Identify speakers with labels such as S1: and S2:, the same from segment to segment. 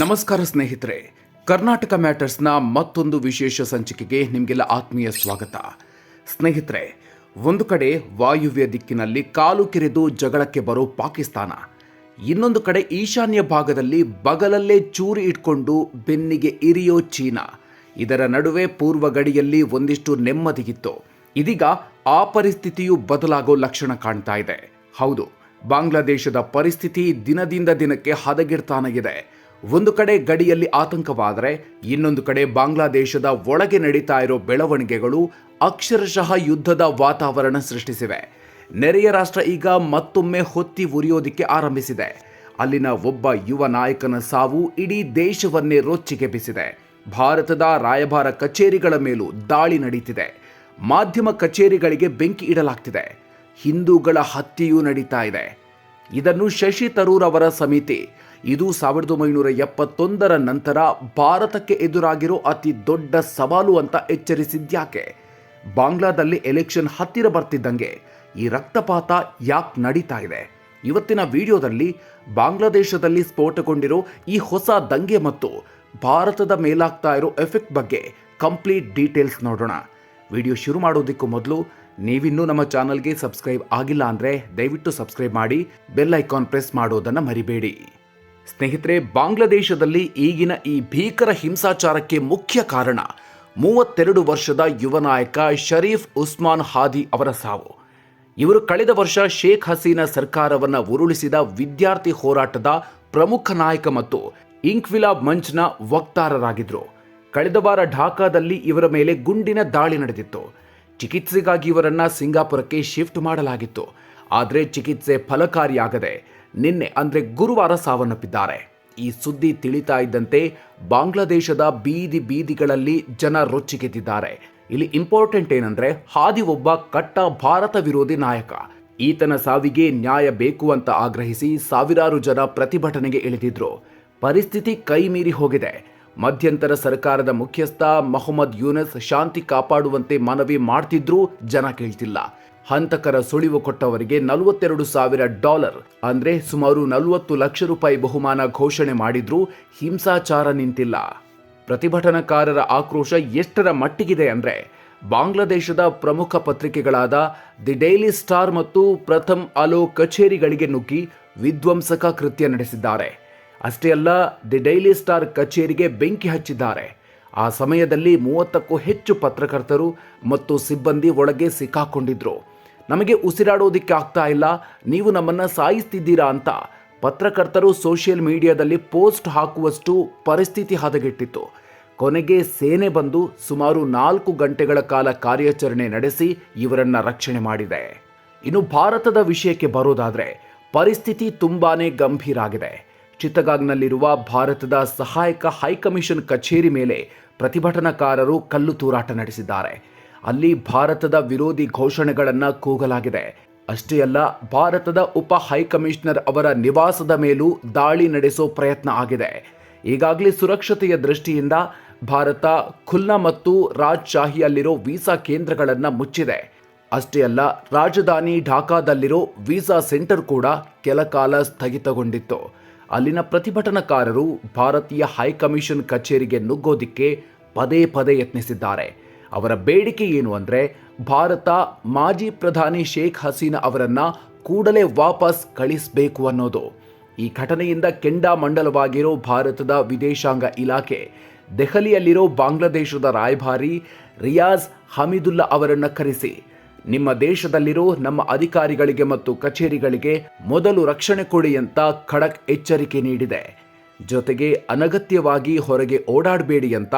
S1: ನಮಸ್ಕಾರ ಸ್ನೇಹಿತರೆ. ಕರ್ನಾಟಕ ಮ್ಯಾಟರ್ಸ್ನ ಮತ್ತೊಂದು ವಿಶೇಷ ಸಂಚಿಕೆಗೆ ನಿಮಗೆಲ್ಲ ಆತ್ಮೀಯ ಸ್ವಾಗತ. ಸ್ನೇಹಿತರೆ, ಒಂದು ಕಡೆ ವಾಯುವ್ಯ ದಿಕ್ಕಿನಲ್ಲಿ ಕಾಲು ಕೆರೆದು ಜಗಳಕ್ಕೆ ಬರೋ ಪಾಕಿಸ್ತಾನ. ಇನ್ನೊಂದು ಕಡೆ ಈಶಾನ್ಯ ಭಾಗದಲ್ಲಿ ಬಗಲಲ್ಲೇ ಚೂರಿ ಇಟ್ಕೊಂಡು ಬೆನ್ನಿಗೆ ಇರಿಯೋ ಚೀನಾ. ಇದರ ನಡುವೆ ಪೂರ್ವ ಗಡಿಯಲ್ಲಿ ಒಂದಿಷ್ಟು ನೆಮ್ಮದಿಗಿತ್ತು ಇದೀಗ ಆ ಪರಿಸ್ಥಿತಿಯು ಬದಲಾಗೋ ಲಕ್ಷಣ ಕಾಣ್ತಾ ಇದೆ. ಹೌದು, ಬಾಂಗ್ಲಾದೇಶದ ಪರಿಸ್ಥಿತಿ ದಿನದಿಂದ ದಿನಕ್ಕೆ ಹದಗೆಡ್ತಾನೆ ಒಂದು ಕಡೆ ಗಡಿಯಲ್ಲಿ ಆತಂಕವಾದರೆ ಇನ್ನೊಂದು ಕಡೆ ಬಾಂಗ್ಲಾದೇಶದ ಒಳಗೆ ನಡೀತಾ ಇರೋ ಬೆಳವಣಿಗೆಗಳು ಅಕ್ಷರಶಃ ಯುದ್ಧದ ವಾತಾವರಣ ಸೃಷ್ಟಿಸಿವೆ. ನೆರೆಯ ರಾಷ್ಟ್ರ ಈಗ ಮತ್ತೊಮ್ಮೆ ಹೊತ್ತಿ ಉರಿಯೋದಿಕ್ಕೆ ಆರಂಭಿಸಿದೆ. ಅಲ್ಲಿನ ಒಬ್ಬ ಯುವ ನಾಯಕನ ಸಾವು ಇಡೀ ದೇಶವನ್ನೇ ರೊಚ್ಚಿಗೆಬ್ಬಿಸಿದೆ ಭಾರತದ ರಾಯಭಾರ ಕಚೇರಿಗಳ ಮೇಲೂ ದಾಳಿ ನಡೀತಿದೆ. ಮಾಧ್ಯಮ ಕಚೇರಿಗಳಿಗೆ ಬೆಂಕಿ ಇಡಲಾಗ್ತಿದೆ. ಹಿಂದೂಗಳ ಹತ್ಯೆಯೂ ನಡೀತಾ ಇದೆ. ಇದನ್ನು ಶಶಿ ತರೂರ್ ಅವರ ಸಮಿತಿ ಇದು ಸಾವಿರದ ಒಂಬೈನೂರ ಎಪ್ಪತ್ತೊಂದರ ನಂತರ ಭಾರತಕ್ಕೆ ಎದುರಾಗಿರೋ ಅತಿ ದೊಡ್ಡ ಸವಾಲು ಅಂತ ಎಚ್ಚರಿಸಿದ್ಯಾಕೆ ಬಾಂಗ್ಲಾದಲ್ಲಿ ಎಲೆಕ್ಷನ್ ಹತ್ತಿರ ಬರ್ತಿದ್ದಂಗೆ ಈ ರಕ್ತಪಾತ ಯಾಕೆ ನಡೀತಾ ಇದೆ? ಇವತ್ತಿನ ವಿಡಿಯೋದಲ್ಲಿ ಬಾಂಗ್ಲಾದೇಶದಲ್ಲಿ ಸ್ಫೋಟಗೊಂಡಿರೋ ಈ ಹೊಸ ದಂಗೆ ಮತ್ತು ಭಾರತದ ಮೇಲಾಗ್ತಾ ಇರೋ ಎಫೆಕ್ಟ್ ಬಗ್ಗೆ ಕಂಪ್ಲೀಟ್ ಡೀಟೇಲ್ಸ್ ನೋಡೋಣ. ವಿಡಿಯೋ ಶುರು ಮಾಡೋದಕ್ಕೂ ಮೊದಲು ನೀವಿನ್ನೂ ನಮ್ಮ ಚಾನಲ್ಗೆ ಸಬ್ಸ್ಕ್ರೈಬ್ ಆಗಿಲ್ಲ ಅಂದರೆ ದಯವಿಟ್ಟು ಸಬ್ಸ್ಕ್ರೈಬ್ ಮಾಡಿ, ಬೆಲ್ ಐಕಾನ್ ಪ್ರೆಸ್ ಮಾಡೋದನ್ನು ಮರಿಬೇಡಿ. ಸ್ನೇಹಿತರೆ, ಬಾಂಗ್ಲಾದೇಶದಲ್ಲಿ ಈಗಿನ ಈ ಭೀಕರ ಹಿಂಸಾಚಾರಕ್ಕೆ ಮುಖ್ಯ ಕಾರಣ ಮೂವತ್ತೆರಡು ವರ್ಷದ ಯುವ ನಾಯಕ ಶರೀಫ್ ಉಸ್ಮಾನ್ ಹಾದಿ ಅವರ ಸಾವು. ಇವರು ಕಳೆದ ವರ್ಷ ಶೇಖ್ ಹಸೀನಾ ಸರ್ಕಾರವನ್ನು ಉರುಳಿಸಿದ ವಿದ್ಯಾರ್ಥಿ ಹೋರಾಟದ ಪ್ರಮುಖ ನಾಯಕ ಮತ್ತು ಇಂಕ್ವಿಲಾ ಮಂಚ್ನ ವಕ್ತಾರರಾಗಿದ್ದರು ಕಳೆದ ವಾರ ಢಾಕಾದಲ್ಲಿ ಇವರ ಮೇಲೆ ಗುಂಡಿನ ದಾಳಿ ನಡೆದಿತ್ತು. ಚಿಕಿತ್ಸೆಗಾಗಿ ಇವರನ್ನು ಸಿಂಗಾಪುರಕ್ಕೆ ಶಿಫ್ಟ್ ಮಾಡಲಾಗಿತ್ತು. ಆದರೆ ಚಿಕಿತ್ಸೆ ಫಲಕಾರಿಯಾಗದೆ ನಿನ್ನೆ, ಅಂದ್ರೆ ಗುರುವಾರ ಸಾವನ್ನಪ್ಪಿದ್ದಾರೆ. ಈ ಸುದ್ದಿ ತಿಳಿತಾ ಇದ್ದಂತೆ ಬಾಂಗ್ಲಾದೇಶದ ಬೀದಿ ಬೀದಿಗಳಲ್ಲಿ ಜನ ರೊಚ್ಚಿಗೆದ್ದಿದ್ದಾರೆ. ಇಲ್ಲಿ ಇಂಪಾರ್ಟೆಂಟ್ ಏನಂದ್ರೆ, ಹಾದಿ ಒಬ್ಬ ಕಟ್ಟ ಭಾರತ ವಿರೋಧಿ ನಾಯಕ. ಈತನ ಸಾವಿಗೆ ನ್ಯಾಯ ಬೇಕು ಅಂತ ಆಗ್ರಹಿಸಿ ಸಾವಿರಾರು ಜನ ಪ್ರತಿಭಟನೆಗೆ ಇಳಿದಿದ್ರು. ಪರಿಸ್ಥಿತಿ ಕೈ ಮೀರಿ ಹೋಗಿದೆ. ಮಧ್ಯಂತರ ಸರ್ಕಾರದ ಮುಖ್ಯಸ್ಥ ಮೊಹಮ್ಮದ್ ಯೂನಸ್ ಶಾಂತಿ ಕಾಪಾಡುವಂತೆ ಮನವಿ ಮಾಡ್ತಿದ್ರೂ ಜನ ಕೇಳ್ತಿಲ್ಲ. ಹಂತಕರ ಸುಳಿವು ಕೊಟ್ಟವರಿಗೆ ನಲವತ್ತೆರಡು ಸಾವಿರ ಡಾಲರ್. ಅಂದ್ರೆ ಸುಮಾರು ನಲವತ್ತು ಲಕ್ಷ ರೂಪಾಯಿ ಬಹುಮಾನ ಘೋಷಣೆ ಮಾಡಿದ್ರೂ ಹಿಂಸಾಚಾರ ನಿಂತಿಲ್ಲ. ಪ್ರತಿಭಟನಾಕಾರರ ಆಕ್ರೋಶ ಎಷ್ಟರ ಮಟ್ಟಿಗಿದೆ ಅಂದ್ರೆ ಬಾಂಗ್ಲಾದೇಶದ ಪ್ರಮುಖ ಪತ್ರಿಕೆಗಳಾದ ದಿ ಡೈಲಿ ಸ್ಟಾರ್ ಮತ್ತು ಪ್ರಥಮ್ ಅಲೋ ಕಚೇರಿಗಳಿಗೆ ನುಗ್ಗಿ ವಿಧ್ವಂಸಕ ಕೃತ್ಯ ನಡೆಸಿದ್ದಾರೆ. ಅಷ್ಟೇ ಅಲ್ಲ, ದಿ ಡೈಲಿ ಸ್ಟಾರ್ ಕಚೇರಿಗೆ ಬೆಂಕಿ ಹಚ್ಚಿದ್ದಾರೆ. ಆ ಸಮಯದಲ್ಲಿ ಮೂವತ್ತಕ್ಕೂ ಹೆಚ್ಚು ಪತ್ರಕರ್ತರು ಮತ್ತು ಸಿಬ್ಬಂದಿ ಒಳಗೆ ಸಿಕ್ಕಾಕೊಂಡಿದ್ರು. ನಮಗೆ ಉಸಿರಾಡೋದಿಕ್ಕೆ ಆಗ್ತಾ ಇಲ್ಲ, ನೀವು ನಮ್ಮನ್ನು ಸಾಯಿಸ್ತಿದ್ದೀರಾ ಅಂತ ಪತ್ರಕರ್ತರು ಸೋಷಿಯಲ್ ಮೀಡಿಯಾದಲ್ಲಿ ಪೋಸ್ಟ್ ಹಾಕುವಷ್ಟು ಪರಿಸ್ಥಿತಿ ಹದಗೆಟ್ಟಿತ್ತು. ಕೊನೆಗೆ ಸೇನೆ ಬಂದು ಸುಮಾರು ನಾಲ್ಕು ಗಂಟೆಗಳ ಕಾಲ ಕಾರ್ಯಾಚರಣೆ ನಡೆಸಿ ಇವರನ್ನ ರಕ್ಷಣೆ ಮಾಡಿದೆ. ಇನ್ನು ಭಾರತದ ವಿಷಯಕ್ಕೆ ಬರೋದಾದರೆ, ಪರಿಸ್ಥಿತಿ ತುಂಬಾನೇ ಗಂಭೀರ ಆಗಿದೆ. ಚಿತ್ತಗಾಂಗ್ನಲ್ಲಿರುವ ಭಾರತದ ಸಹಾಯಕ ಹೈಕಮಿಷನ್ ಕಚೇರಿ ಮೇಲೆ ಪ್ರತಿಭಟನಾಕಾರರು ಕಲ್ಲು ತೂರಾಟ ನಡೆಸಿದ್ದಾರೆ. ಅಲ್ಲಿ ಭಾರತದ ವಿರೋಧಿ ಘೋಷಣೆಗಳನ್ನು ಕೂಗಲಾಗಿದೆ. ಅಷ್ಟೇ ಅಲ್ಲ, ಭಾರತದ ಉಪ ಹೈಕಮಿಷನರ್ ಅವರ ನಿವಾಸದ ಮೇಲೂ ದಾಳಿ ನಡೆಸೋ ಪ್ರಯತ್ನ ಆಗಿದೆ. ಈಗಾಗಲೇ ಸುರಕ್ಷತೆಯ ದೃಷ್ಟಿಯಿಂದ ಭಾರತ ಖುಲ್ನಾ ಮತ್ತು ರಾಜ್ಶಾಹಿಯಲ್ಲಿರೋ ವೀಸಾ ಕೇಂದ್ರಗಳನ್ನು ಮುಚ್ಚಿದೆ. ಅಷ್ಟೇ ಅಲ್ಲ, ರಾಜಧಾನಿ ಢಾಕಾದಲ್ಲಿರೋ ವೀಸಾ ಸೆಂಟರ್ ಕೂಡ ಕೆಲ ಕಾಲ ಸ್ಥಗಿತಗೊಂಡಿತ್ತು. ಅಲ್ಲಿನ ಪ್ರತಿಭಟನಾಕಾರರು ಭಾರತೀಯ ಹೈಕಮಿಷನ್ ಕಚೇರಿಗೆ ನುಗ್ಗೋದಿಕ್ಕೆ ಪದೇ ಪದೇ ಯತ್ನಿಸಿದ್ದಾರೆ. ಅವರ ಬೇಡಿಕೆ ಏನು ಅಂದರೆ ಭಾರತ ಮಾಜಿ ಪ್ರಧಾನಿ ಶೇಖ್ ಹಸೀನಾ ಅವರನ್ನ ಕೂಡಲೇ ವಾಪಸ್ ಕಳಿಸಬೇಕು ಅನ್ನೋದು. ಈ ಘಟನೆಯಿಂದ ಕೆಂಡಾಮಂಡಲವಾಗಿರೋ ಭಾರತದ ವಿದೇಶಾಂಗ ಇಲಾಖೆ, ದೆಹಲಿಯಲ್ಲಿರೋ ಬಾಂಗ್ಲಾದೇಶದ ರಾಯಭಾರಿ ರಿಯಾಜ್ ಹಮೀದುಲ್ಲಾ ಅವರನ್ನು ಕರೆಸಿ. ನಿಮ್ಮ ದೇಶದಲ್ಲಿರೋ ನಮ್ಮ ಅಧಿಕಾರಿಗಳಿಗೆ ಮತ್ತು ಕಚೇರಿಗಳಿಗೆ ಮೊದಲು ರಕ್ಷಣೆ ಕೊಡಿ ಅಂತ ಖಡಕ್ ಎಚ್ಚರಿಕೆ ನೀಡಿದೆ. ಜೊತೆಗೆ ಅನಗತ್ಯವಾಗಿ ಹೊರಗೆ ಓಡಾಡಬೇಡಿ ಅಂತ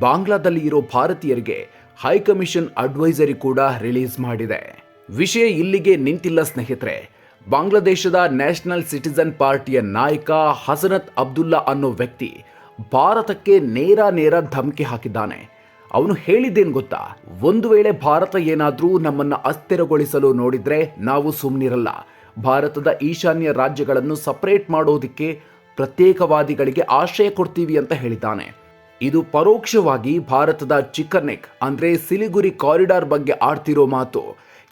S1: ಬಾಂಗ್ಲಾದಲ್ಲಿ ಇರೋ ಭಾರತೀಯರಿಗೆ ಹೈಕಮಿಷನ್ ಅಡ್ವೈಸರಿ ಕೂಡ ರಿಲೀಸ್ ಮಾಡಿದೆ. ವಿಷಯ ಇಲ್ಲಿಗೆ ನಿಂತಿಲ್ಲ ಸ್ನೇಹಿತರೆ. ಬಾಂಗ್ಲಾದೇಶದ ನ್ಯಾಷನಲ್ ಸಿಟಿಸನ್ ಪಾರ್ಟಿಯ ನಾಯಕ ಹಸನತ್ ಅಬ್ದುಲ್ಲಾ ಅನ್ನೋ ವ್ಯಕ್ತಿ ಭಾರತಕ್ಕೆ ನೇರ ನೇರ ಧಮಕಿ ಹಾಕಿದ್ದಾನೆ. ಅವನು ಹೇಳಿದ್ದೇನು ಗೊತ್ತಾ? ಒಂದು ವೇಳೆ ಭಾರತ ಏನಾದರೂ ನಮ್ಮನ್ನು ಅಸ್ಥಿರಗೊಳಿಸಲು ನೋಡಿದ್ರೆ ನಾವು ಸುಮ್ಮನಿರಲ್ಲ ಭಾರತದ ಈಶಾನ್ಯ ರಾಜ್ಯಗಳನ್ನು ಸಪರೇಟ್ ಮಾಡೋದಿಕ್ಕೆ ಪ್ರತ್ಯೇಕವಾದಿಗಳಿಗೆ ಆಶ್ರಯ ಕೊಡ್ತೀವಿ ಅಂತ ಹೇಳಿದ್ದಾನೆ. ಇದು ಪರೋಕ್ಷವಾಗಿ ಭಾರತದ ಚಿಕ್ಕನೆಕ್, ಅಂದರೆ ಸಿಲಿಗುರಿ ಕಾರಿಡಾರ್ ಬಗ್ಗೆ ಆಡ್ತಿರೋ ಮಾತು.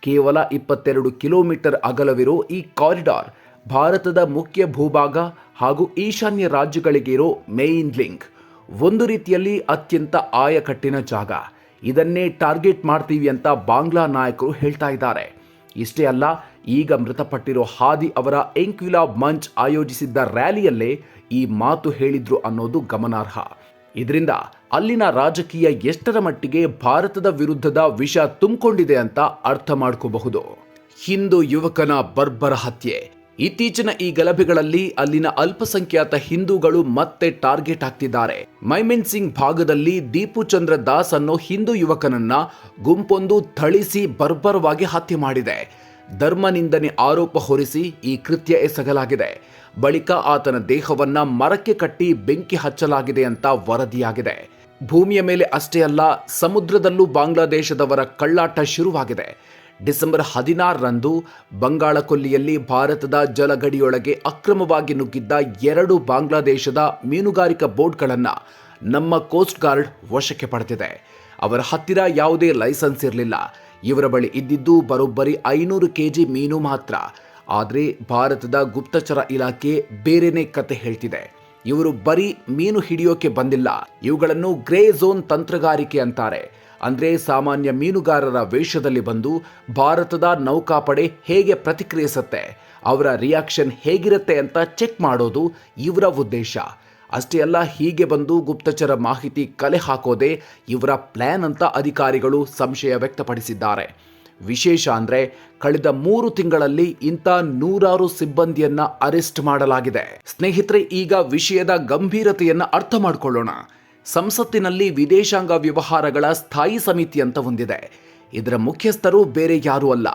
S1: ಕೇವಲ ಇಪ್ಪತ್ತೆರಡು ಕಿಲೋಮೀಟರ್ ಅಗಲವಿರೋ ಈ ಕಾರಿಡಾರ್ ಭಾರತದ ಮುಖ್ಯ ಭೂಭಾಗ ಹಾಗೂ ಈಶಾನ್ಯ ರಾಜ್ಯಗಳಿಗಿರೋ ಮೇಯಿನ್ ಲಿಂಕ್ ಒಂದು ರೀತಿಯಲ್ಲಿ ಅತ್ಯಂತ ಆಯಕಟ್ಟಿನ ಜಾಗ. ಇದನ್ನೇ ಟಾರ್ಗೆಟ್ ಮಾಡ್ತೀವಿ ಅಂತ ಬಾಂಗ್ಲಾ ನಾಯಕರು ಹೇಳ್ತಾ ಇದ್ದಾರೆ. ಇಷ್ಟೇ ಅಲ್ಲ, ಈಗ ಮೃತಪಟ್ಟಿರೋ ಹಾದಿ ಅವರ ಎಂಕ್ವಿಲಾ ಮಂಚ್ ಆಯೋಜಿಸಿದ್ದ ರ್ಯಾಲಿಯಲ್ಲೇ ಈ ಮಾತು ಹೇಳಿದ್ರು ಅನ್ನೋದು ಗಮನಾರ್ಹ. ಇದರಿಂದ ಅಲ್ಲಿನ ರಾಜಕೀಯ ಎಷ್ಟರ ಮಟ್ಟಿಗೆ ಭಾರತದ ವಿರುದ್ಧದ ವಿಷ ತುಂಬಿಕೊಂಡಿದೆ ಅಂತ ಅರ್ಥ ಮಾಡ್ಕೋಬಹುದು. ಹಿಂದೂ ಯುವಕನ ಬರ್ಬರ ಹತ್ಯೆ. ಇತ್ತೀಚಿನ ಈ ಗಲಭೆಗಳಲ್ಲಿ ಅಲ್ಲಿನ ಅಲ್ಪಸಂಖ್ಯಾತ ಹಿಂದೂಗಳು ಮತ್ತೆ ಟಾರ್ಗೆಟ್ ಆಗ್ತಿದ್ದಾರೆ ಮೈಮೆನ್ ಸಿಂಗ್ ಭಾಗದಲ್ಲಿ ದೀಪು ಚಂದ್ರ ದಾಸ್ ಅನ್ನೋ ಹಿಂದೂ ಯುವಕನನ್ನ ಗುಂಪೊಂದು ಥಳಿಸಿ ಬರ್ಬರವಾಗಿ ಹತ್ಯೆ ಮಾಡಿದೆ. ಧರ್ಮ ನಿಂದನೆ ಆರೋಪ ಹೊರಿಸಿ ಈ ಕೃತ್ಯ ಎಸಗಲಾಗಿದೆ. ಬಳಿಕ ಆತನ ದೇಹವನ್ನ ಮರಕ್ಕೆ ಕಟ್ಟಿ ಬೆಂಕಿ ಹಚ್ಚಲಾಗಿದೆ ಅಂತ ವರದಿಯಾಗಿದೆ. ಭೂಮಿಯ ಮೇಲೆ ಅಷ್ಟೇ ಅಲ್ಲ, ಸಮುದ್ರದಲ್ಲೂ ಬಾಂಗ್ಲಾದೇಶದವರ ಕಳ್ಳಾಟ ಶುರುವಾಗಿದೆ. ಡಿಸೆಂಬರ್ ಹದಿನಾರರಂದು ಬಂಗಾಳ ಕೊಲ್ಲಿಯಲ್ಲಿ ಭಾರತದ ಜಲಗಡಿಯೊಳಗೆ ಅಕ್ರಮವಾಗಿ ನುಗ್ಗಿದ್ದ ಎರಡು ಬಾಂಗ್ಲಾದೇಶದ ಮೀನುಗಾರಿಕಾ ಬೋಟ್ಗಳನ್ನು ನಮ್ಮ ಕೋಸ್ಟ್ ಗಾರ್ಡ್ ವಶಕ್ಕೆ ಪಡೆದಿದೆ. ಅವರ ಹತ್ತಿರ ಯಾವುದೇ ಲೈಸೆನ್ಸ್ ಇರಲಿಲ್ಲ. ಇವರ ಬಳಿ ಇದ್ದಿದ್ದು ಬರೋಬ್ಬರಿ ಐನೂರು ಕೆಜಿ ಮೀನು ಮಾತ್ರ. ಆದರೆ ಭಾರತದ ಗುಪ್ತಚರ ಇಲಾಖೆ ಬೇರೆನೇ ಕತೆ ಹೇಳ್ತಿದೆ. ಇವರು ಬರೀ ಮೀನು ಹಿಡಿಯೋಕೆ ಬಂದಿಲ್ಲ, ಇವುಗಳನ್ನು ಗ್ರೇ ಝೋನ್ ತಂತ್ರಗಾರಿಕೆ ಅಂತಾರೆ. ಅಂದ್ರೆ ಸಾಮಾನ್ಯ ಮೀನುಗಾರರ ವೇಷದಲ್ಲಿ ಬಂದು ಭಾರತದ ನೌಕಾಪಡೆ ಹೇಗೆ ಪ್ರತಿಕ್ರಿಯಿಸುತ್ತೆ, ಅವರ ರಿಯಾಕ್ಷನ್ ಹೇಗಿರುತ್ತೆ ಅಂತ ಚೆಕ್ ಮಾಡೋದು ಇವರ ಉದ್ದೇಶ. ಅಷ್ಟೇ ಅಲ್ಲ, ಹೀಗೆ ಬಂದು ಗುಪ್ತಚರ ಮಾಹಿತಿ ಕಲೆ ಹಾಕೋದೇ ಇವರ ಪ್ಲ್ಯಾನ್ ಅಂತ ಅಧಿಕಾರಿಗಳು ಸಂಶಯ ವ್ಯಕ್ತಪಡಿಸಿದ್ದಾರೆ. ವಿಶೇಷ ಅಂದರೆ ಕಳೆದ ಮೂರು ತಿಂಗಳಲ್ಲಿ ಇಂಥ ನೂರಾರು ಸಿಬ್ಬಂದಿಯನ್ನ ಅರೆಸ್ಟ್ ಮಾಡಲಾಗಿದೆ. ಸ್ನೇಹಿತರೆ, ಈಗ ವಿಷಯದ ಗಂಭೀರತೆಯನ್ನು ಅರ್ಥ ಮಾಡಿಕೊಳ್ಳೋಣ. ಸಂಸತ್ತಿನಲ್ಲಿ ವಿದೇಶಾಂಗ ವ್ಯವಹಾರಗಳ ಸ್ಥಾಯಿ ಸಮಿತಿ ಅಂತ ಹೊಂದಿದೆ ಇದರ ಮುಖ್ಯಸ್ಥರು ಬೇರೆ ಯಾರೂ ಅಲ್ಲ.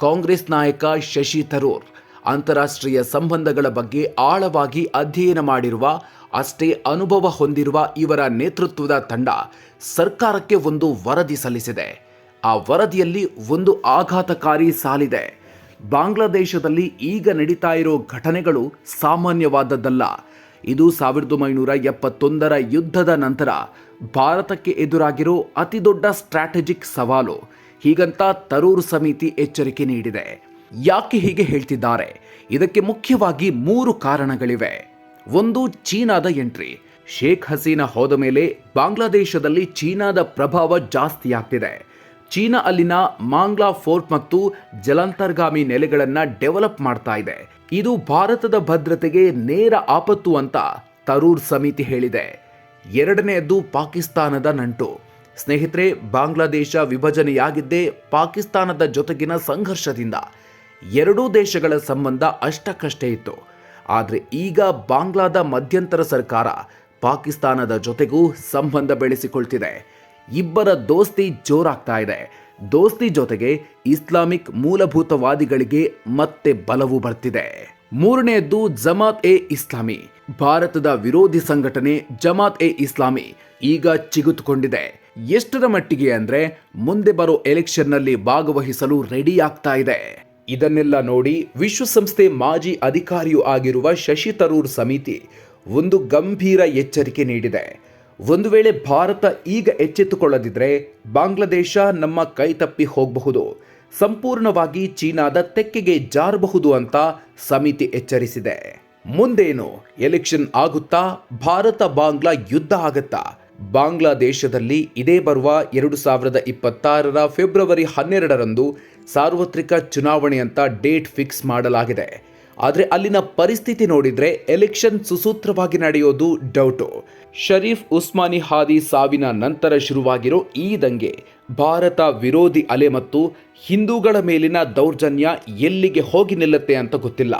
S1: ಕಾಂಗ್ರೆಸ್ ನಾಯಕ ಶಶಿ ಥರೂರ್ ಅಂತಾರಾಷ್ಟ್ರೀಯ ಸಂಬಂಧಗಳ ಬಗ್ಗೆ ಆಳವಾಗಿ ಅಧ್ಯಯನ ಮಾಡಿರುವ, ಅಷ್ಟೇ ಅನುಭವ ಹೊಂದಿರುವ ಇವರ ನೇತೃತ್ವದ ತಂಡ ಸರ್ಕಾರಕ್ಕೆ ಒಂದು ವರದಿ ಸಲ್ಲಿಸಿದೆ. ಆ ವರದಿಯಲ್ಲಿ ಒಂದು ಆಘಾತಕಾರಿ ಸಾಲಿದೆ. ಬಾಂಗ್ಲಾದೇಶದಲ್ಲಿ ಈಗ ನಡೀತಾ ಇರೋ ಘಟನೆಗಳು ಸಾಮಾನ್ಯವಾದದ್ದಲ್ಲ. ಇದು ಸಾವಿರದ ಒಂಬೈನೂರ ಎಪ್ಪತ್ತೊಂದರ ಯುದ್ಧದ ನಂತರ ಭಾರತಕ್ಕೆ ಎದುರಾಗಿರೋ ಅತಿದೊಡ್ಡ ಸ್ಟ್ರಾಟಜಿಕ್ ಸವಾಲು. ಹೀಗಂತ ತರೂರ್ ಸಮಿತಿ ಎಚ್ಚರಿಕೆ ನೀಡಿದೆ. ಯಾಕೆ ಹೀಗೆ ಹೇಳ್ತಿದ್ದಾರೆ? ಇದಕ್ಕೆ ಮುಖ್ಯವಾಗಿ ಮೂರು ಕಾರಣಗಳಿವೆ. ಒಂದು, ಚೀನಾದ ಎಂಟ್ರಿ. ಶೇಖ್ ಹಸೀನಾ ಹೋದ ಮೇಲೆ ಬಾಂಗ್ಲಾದೇಶದಲ್ಲಿ ಚೀನಾದ ಪ್ರಭಾವ ಜಾಸ್ತಿ ಆಗ್ತಿದೆ. ಚೀನಾ ಅಲ್ಲಿನ ಮಾಂಗ್ಲಾ ಫೋರ್ಟ್ ಮತ್ತು ಜಲಾಂತರ್ಗಾಮಿ ನೆಲೆಗಳನ್ನು ಡೆವಲಪ್ ಮಾಡ್ತಾ ಇದೆ. ಇದು ಭಾರತದ ಭದ್ರತೆಗೆ ನೇರ ಆಪತ್ತು ಅಂತ ತರೂರ್ ಸಮಿತಿ ಹೇಳಿದೆ. ಎರಡನೆಯದ್ದು ಪಾಕಿಸ್ತಾನದ ನಂಟು. ಸ್ನೇಹಿತರೆ, ಬಾಂಗ್ಲಾದೇಶ ವಿಭಜನೆಯಾಗಿದ್ದೇ ಪಾಕಿಸ್ತಾನದ ಜೊತೆಗಿನ ಸಂಘರ್ಷದಿಂದ. ಎರಡೂ ದೇಶಗಳ ಸಂಬಂಧ ಅಷ್ಟಕ್ಕಷ್ಟೇ ಇತ್ತು. ಆದರೆ ಈಗ ಬಾಂಗ್ಲಾದ ಮಧ್ಯಂತರ ಸರ್ಕಾರ ಪಾಕಿಸ್ತಾನದ ಜೊತೆಗೂ ಸಂಬಂಧ ಬೆಳೆಸಿಕೊಳ್ತಿದೆ. ಇಬ್ಬರ ದೋಸ್ತಿ ಜೋರಾಗ್ತಾ ಇದೆ. ದೋಸ್ತಿ ಜೊತೆಗೆ ಇಸ್ಲಾಮಿಕ್ ಮೂಲಭೂತವಾದಿಗಳಿಗೆ ಮತ್ತೆ ಬಲವು ಬರ್ತಿದೆ. ಮೂರನೆಯದ್ದು ಜಮಾತ್ ಎ ಇಸ್ಲಾಮಿ. ಭಾರತದ ವಿರೋಧಿ ಸಂಘಟನೆ ಜಮಾತ್ ಎ ಇಸ್ಲಾಮಿ ಈಗ ಚಿಗುತ್ಕೊಂಡಿದೆ. ಎಷ್ಟರ ಮಟ್ಟಿಗೆ ಅಂದ್ರೆ ಮುಂದೆ ಬರೋ ಎಲೆಕ್ಷನ್ನಲ್ಲಿ ಭಾಗವಹಿಸಲು ರೆಡಿ ಆಗ್ತಾ ಇದೆ. ಇದನ್ನೆಲ್ಲ ನೋಡಿ ವಿಶ್ವಸಂಸ್ಥೆ ಮಾಜಿ ಅಧಿಕಾರಿಯೂ ಆಗಿರುವ ಶಶಿ ತರೂರ್ ಸಮಿತಿ ಒಂದು ಗಂಭೀರ ಎಚ್ಚರಿಕೆ ನೀಡಿದೆ. ಒಂದು ವೇಳೆ ಭಾರತ ಈಗ ಎಚ್ಚೆತ್ತುಕೊಳ್ಳದಿದ್ದರೆ ಬಾಂಗ್ಲಾದೇಶ ನಮ್ಮ ಕೈತಪ್ಪಿ ಹೋಗಬಹುದು. ಸಂಪೂರ್ಣವಾಗಿ ಚೀನಾದ ತೆಕ್ಕೆಗೆ ಜಾರಬಹುದು ಅಂತ ಸಮಿತಿ ಎಚ್ಚರಿಸಿದೆ. ಮುಂದೇನು ಎಲೆಕ್ಷನ್ ಆಗುತ್ತಾ? ಭಾರತ ಬಾಂಗ್ಲಾ ಯುದ್ಧ ಆಗುತ್ತಾ? ಬಾಂಗ್ಲಾದೇಶದಲ್ಲಿ ಇದೇ ಬರುವ ಎರಡು ಸಾವಿರದ ಇಪ್ಪತ್ತಾರರ ಫೆಬ್ರವರಿ ಹನ್ನೆರಡರಂದು ಸಾರ್ವತ್ರಿಕ ಚುನಾವಣೆ ಅಂತ ಡೇಟ್ ಫಿಕ್ಸ್ ಮಾಡಲಾಗಿದೆ. ಆದರೆ ಅಲ್ಲಿನ ಪರಿಸ್ಥಿತಿ ನೋಡಿದ್ರೆ ಎಲೆಕ್ಷನ್ ಸುಸೂತ್ರವಾಗಿ ನಡೆಯೋದು ಡೌಟು. ಶರೀಫ್ ಉಸ್ಮಾನಿ ಹಾದಿ ಸಾವಿನ ನಂತರ ಶುರುವಾಗಿರೋ ಈ ದಂಗೆ ಭಾರತ ವಿರೋಧಿ ಅಲೆ ಮತ್ತು ಹಿಂದೂಗಳ ಮೇಲಿನ ದೌರ್ಜನ್ಯ ಎಲ್ಲಿಗೆ ಹೋಗಿ ನಿಲ್ಲುತ್ತೆ ಅಂತ ಗೊತ್ತಿಲ್ಲ.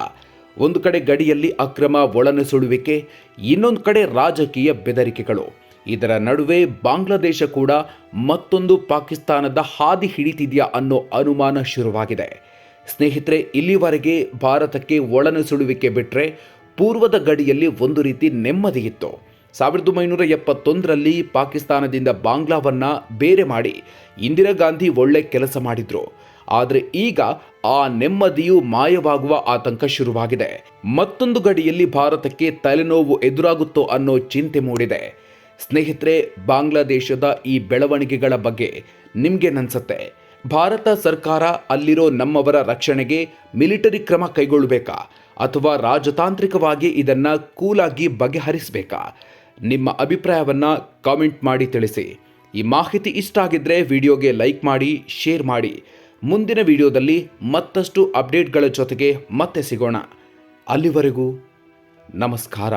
S1: ಒಂದು ಕಡೆ ಗಡಿಯಲ್ಲಿ ಅಕ್ರಮ ಒಳನುಸುಳುವಿಕೆ, ಇನ್ನೊಂದು ಕಡೆ ರಾಜಕೀಯ ಬೆದರಿಕೆಗಳು. ಇದರ ನಡುವೆ ಬಾಂಗ್ಲಾದೇಶ ಕೂಡ ಮತ್ತೊಂದು ಪಾಕಿಸ್ತಾನದ ಹಾದಿ ಹಿಡಿತಿದೆಯಾ ಅನ್ನೋ ಅನುಮಾನ ಶುರುವಾಗಿದೆ. ಸ್ನೇಹಿತರೆ, ಇಲ್ಲಿವರೆಗೆ ಭಾರತಕ್ಕೆ ಒಳನುಸುಳುವಿಕೆ ಬಿಟ್ಟರೆ ಪೂರ್ವದ ಗಡಿಯಲ್ಲಿ ಒಂದು ರೀತಿ ನೆಮ್ಮದಿ ಇತ್ತು. ಸಾವಿರದ ಒಂಬೈನೂರ ಎಪ್ಪತ್ತೊಂದರಲ್ಲಿ ಪಾಕಿಸ್ತಾನದಿಂದ ಬಾಂಗ್ಲಾವನ್ನು ಬೇರೆ ಮಾಡಿ ಇಂದಿರಾ ಗಾಂಧಿ ಒಳ್ಳೆ ಕೆಲಸ ಮಾಡಿದ್ರು. ಆದರೆ ಈಗ ಆ ನೆಮ್ಮದಿಯು ಮಾಯವಾಗುವ ಆತಂಕ ಶುರುವಾಗಿದೆ. ಮತ್ತೊಂದು ಗಡಿಯಲ್ಲಿ ಭಾರತಕ್ಕೆ ತಲೆನೋವು ಎದುರಾಗುತ್ತೋ ಅನ್ನೋ ಚಿಂತೆ ಮೂಡಿದೆ. ಸ್ನೇಹಿತರೆ, ಬಾಂಗ್ಲಾದೇಶದ ಈ ಬೆಳವಣಿಗೆಗಳ ಬಗ್ಗೆ ನಿಮ್ಗೇನನ್ಸತ್ತೆ ಭಾರತ ಸರ್ಕಾರ ಅಲ್ಲಿರೋ ನಮ್ಮವರ ರಕ್ಷಣೆಗೆ ಮಿಲಿಟರಿ ಕ್ರಮ ಕೈಗೊಳ್ಳಬೇಕಾ ಅಥವಾ ರಾಜತಾಂತ್ರಿಕವಾಗಿ ಇದನ್ನು ಕೂಲಾಗಿ ಬಗೆಹರಿಸಬೇಕಾ? ನಿಮ್ಮ ಅಭಿಪ್ರಾಯವನ್ನು ಕಾಮೆಂಟ್ ಮಾಡಿ ತಿಳಿಸಿ. ಈ ಮಾಹಿತಿ ಇಷ್ಟ ಆಗಿದ್ದರೆ ವಿಡಿಯೋಗೆ ಲೈಕ್ ಮಾಡಿ, ಶೇರ್ ಮಾಡಿ. ಮುಂದಿನ ವಿಡಿಯೋದಲ್ಲಿ ಮತ್ತಷ್ಟು ಅಪ್ಡೇಟ್ಗಳ ಜೊತೆಗೆ ಮತ್ತೆ ಸಿಗೋಣ. ಅಲ್ಲಿವರೆಗೂ ನಮಸ್ಕಾರ.